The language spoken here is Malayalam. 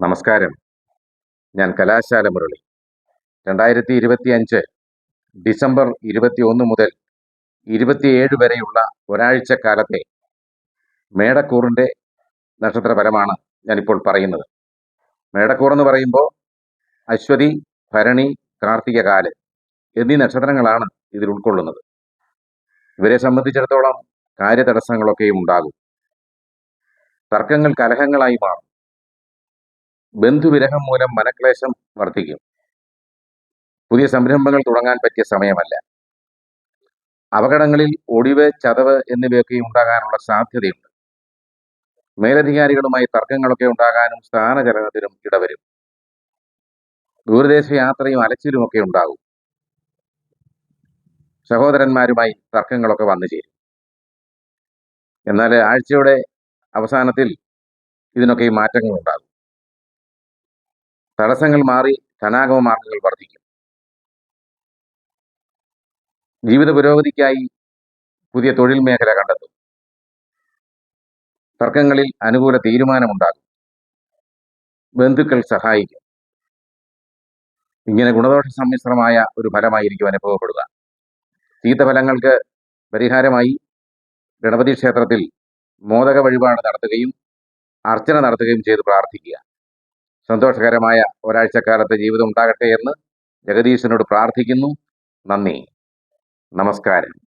നമസ്കാരം. ഞാൻ കലാശാല മുരളി. രണ്ടായിരത്തി ഇരുപത്തി അഞ്ച് ഡിസംബർ ഇരുപത്തി ഒന്ന് മുതൽ ഇരുപത്തിയേഴ് വരെയുള്ള ഒരാഴ്ച കാലത്തെ മേടക്കൂറിന്റെ നക്ഷത്രഫലമാണ് ഞാനിപ്പോൾ പറയുന്നത്. മേടക്കൂർ എന്ന് പറയുമ്പോൾ അശ്വതി ഭരണി കാർത്തിക കാൽ എന്നീ നക്ഷത്രങ്ങളാണ് ഇതിൽ ഉൾക്കൊള്ളുന്നത്. ഇവരെ സംബന്ധിച്ചിടത്തോളം കാര്യതടസ്സങ്ങളൊക്കെയും ഉണ്ടാകും. തർക്കങ്ങൾ കലഹങ്ങളായി മാറും. ബന്ധുവിരഹം മൂലം മനക്ലേശം വർദ്ധിക്കും. പുതിയ സംരംഭങ്ങൾ തുടങ്ങാൻ പറ്റിയ സമയമല്ല. അപകടങ്ങളിൽ ഒടിവ് ചതവ് എന്നിവയൊക്കെ ഉണ്ടാകാനുള്ള സാധ്യതയുണ്ട്. മേലധികാരികളുമായി തർക്കങ്ങളൊക്കെ ഉണ്ടാകാനും സ്ഥാനചലനത്തിനും ഇടവരും. ദൂരദേശ യാത്രയും അലച്ചിലും ഒക്കെ ഉണ്ടാകും. സഹോദരന്മാരുമായി തർക്കങ്ങളൊക്കെ വന്നു ചേരും. എന്നാൽ ആഴ്ചയുടെ അവസാനത്തിൽ ഇതിനൊക്കെ ഈ മാറ്റങ്ങൾ ഉണ്ടാകും തടസ്സങ്ങൾ മാറി ധനാഗമ മാർഗങ്ങൾ വർദ്ധിക്കും. ജീവിത പുരോഗതിക്കായി പുതിയ തൊഴിൽ മേഖല കണ്ടെത്തും. തർക്കങ്ങളിൽ അനുകൂല തീരുമാനമുണ്ടാകും. ബന്ധുക്കൾ സഹായിക്കും. ഇങ്ങനെ ഗുണദോഷ സമ്മിശ്രമായ ഒരു ഫലമായിരിക്കും അനുഭവപ്പെടുക. ചീത്തഫലങ്ങൾക്ക് പരിഹാരമായി ഗണപതി ക്ഷേത്രത്തിൽ മോദക വഴിപാട് നടത്തുകയും അർച്ചന നടത്തുകയും ചെയ്ത് പ്രാർത്ഥിക്കുക. സന്തോഷകരമായ ഒരാഴ്ചക്കാലത്തെ ജീവിതം ഉണ്ടാകട്ടെ എന്ന് ജഗദീശനോട് പ്രാർത്ഥിക്കുന്നു. നന്ദി. നമസ്കാരം.